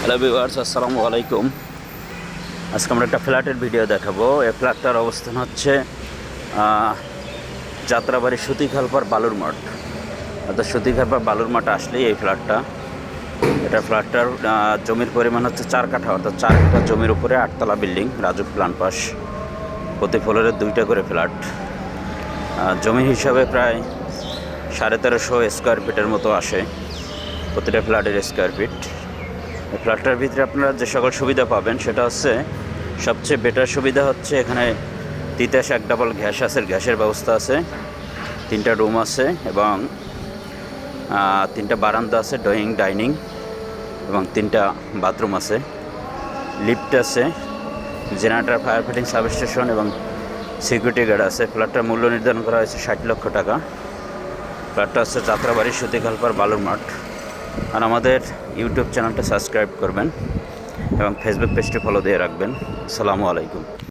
Hello viewers, আসসালামু আলাইকুম। আজকে আমরা একটা ফ্ল্যাটের ভিডিও দেখাবো। এই ফ্ল্যাটটার অবস্থান হচ্ছে যাত্রাবাড়ি সুতিখালপার বালুর মাঠ। অর্থাৎ সুতিখালপার বালুর মাঠ আসলেই এই ফ্ল্যাটটা। এটা ফ্ল্যাটটার জমির পরিমাণ হচ্ছে চার কাঠা, অর্থাৎ চার কাঠা জমির উপরে আটতলা বিল্ডিং রাজু প্লান পাস। প্রতি ফ্লোরে দুইটা করে ফ্ল্যাট। জমি হিসাবে প্রায় সাড়ে তেরোশো স্কোয়ার ফিটের মতো আসে প্রতিটা ফ্ল্যাটের স্কোয়ার ফিট ফ্ল্যাটটার ভিতরে আপনারা যে সকল সুবিধা পাবেন, সেটা হচ্ছে সবচেয়ে বেটার সুবিধা হচ্ছে এখানে তিতাস এক ডাবল গ্যাস আছে, গ্যাসের ব্যবস্থা আছে, তিনটা রুম আছে এবং তিনটা বারান্দা আছে ড্রয়িং ডাইনিং এবং তিনটা বাথরুম আছে। লিফট আছে, জেনারেটার ফায়ার ফাইটিং সাবস্টেশন এবং সিকিউরিটি গার্ড আছে। ফ্ল্যাটটার মূল্য নির্ধারণ করা হয়েছে ষাট লক্ষ টাকা। ফ্ল্যাটটা হচ্ছে যাত্রাবাড়ি সুতিখালপার বালুর মাঠ আর আমাদের ইউটিউব চ্যানেলটা সাবস্ক্রাইব করবেন এবং ফেসবুক পেজটি ফলো দিয়ে রাখবেন। আসসালামু আলাইকুম।